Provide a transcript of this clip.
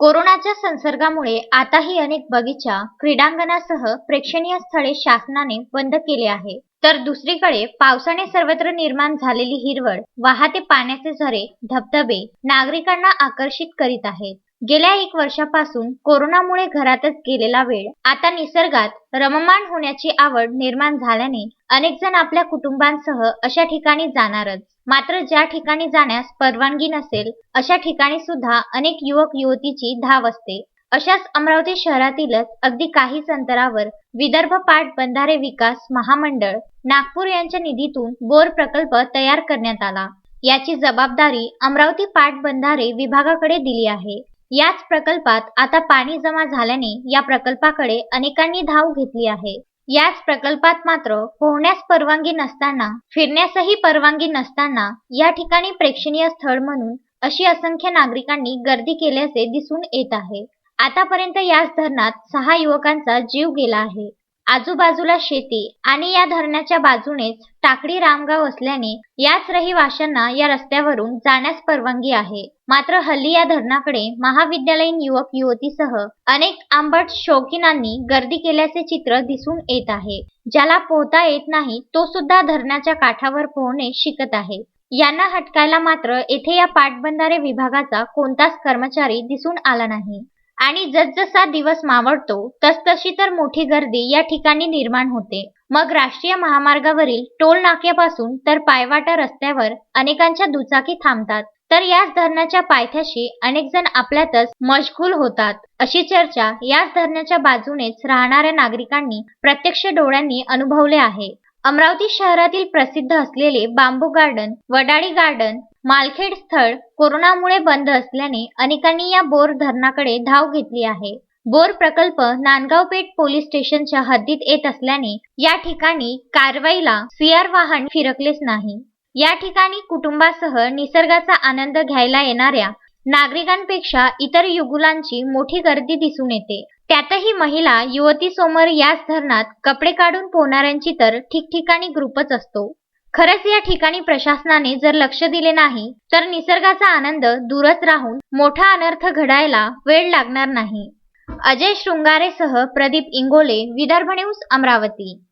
कोरोनाच्या संसर्गामुळे आताही अनेक बगीचा क्रीडांगणासह प्रेक्षणीय स्थळे शासनाने बंद केले आहे. तर दुसरीकडे पावसाने सर्वत्र निर्माण झालेली हिरवळ वाहते पाण्याचे झरे धबधबे नागरिकांना आकर्षित करीत आहेत. गेल्या एक वर्षापासून कोरोनामुळे घरातच गेलेला वेळ आता निसर्गात रममाण होण्याची आवड निर्माण झाल्याने अनेक जण आपल्या कुटुंबांसह अशा ठिकाणी जाणारच. मात्र ज्या ठिकाणी जाण्यास परवानगी नसेल अशा ठिकाणी सुद्धा अनेक युवक युवतीची धाव असते. अशाच अमरावती शहरातीलच अगदी काहीच अंतरावर विदर्भ पाट बंधारे विकास महामंडळ नागपूर यांच्या निधीतून बोर प्रकल्प तयार करण्यात आला. याची जबाबदारी अमरावती पाट बंधारे विभागाकडे दिली आहे. याच प्रकल्पात आता पाणी जमा झाल्याने या प्रकल्पाकडे अनेकांनी धाव घेतली आहे. याच प्रकल्पात मात्र पोहण्यास परवानगी नसताना फिरण्यासही परवानगी नसताना या ठिकाणी प्रेक्षणीय स्थळ म्हणून अशी असंख्य नागरिकांनी गर्दी केल्याचे दिसून येत आहे. आतापर्यंत याच धरणात सहा युवकांचा जीव गेला आहे. आजूबाजूला शेती आणि या धरणाच्या बाजूनेच टाकडी रामगाव असल्याने याच रहिवाशांना या रस्त्यावरून जाण्यास परवानगी आहे. मात्र हल्ली या धरणाकडे महाविद्यालयीन युवक युवतीसह अनेक आंबट शौकीनांनी गर्दी केल्याचे चित्र दिसून येत आहे. ज्याला पोहता येत नाही तो सुद्धा धरणाच्या काठावर पोहणे शिकत आहे. यांना हटकायला मात्र येथे या पाटबंधारे विभागाचा कोणताच कर्मचारी दिसून आला नाही. आणि जसजसा दिवस मावळतो तसतशी तर मोठी गर्दी या ठिकाणी निर्माण होते. मग राष्ट्रीय महामार्गावरील टोल नाक्यापासून तर पायवाटा रस्त्यावर अनेकांच्या दुचाकी थांबतात. तर याच धरणाच्या पायथ्याशी अनेक जण आपल्यातच मशगूल होतात. अशी चर्चा याच धरणाच्या बाजूनेच राहणाऱ्या नागरिकांनी प्रत्यक्ष डोळ्यांनी अनुभवले आहे. अमरावती शहरातील प्रसिद्ध असलेले bamboo garden Vadali garden Malkhed स्थळ कोरोनामुळे बंद असल्याने अनेकांनी या बोर धरणाकडे धाव घेतली आहे. बोर प्रकल्प नांदगाव पेठ पोलीस स्टेशनच्या हद्दीत येत असल्याने या ठिकाणी कारवाईला सीआर वाहन फिरकलेच नाही. या ठिकाणी कुटुंबासह निसर्गाचा आनंद घ्यायला येणाऱ्या नागरिकांपेक्षा इतर युगुलांची मोठी गर्दी दिसून येते. त्यातही महिला युवती समोर याच धरणात कपडे काढून पोहणाऱ्यांची तर ठिकठिकाणी ग्रुपच असतो. खरंच या ठिकाणी प्रशासनाने जर लक्ष दिले नाही तर निसर्गाचा आनंद दूरच राहून मोठा अनर्थ घडायला वेळ लागणार नाही. अजय शृंगारेसह प्रदीप इंगोले विदर्भ न्यूज अमरावती.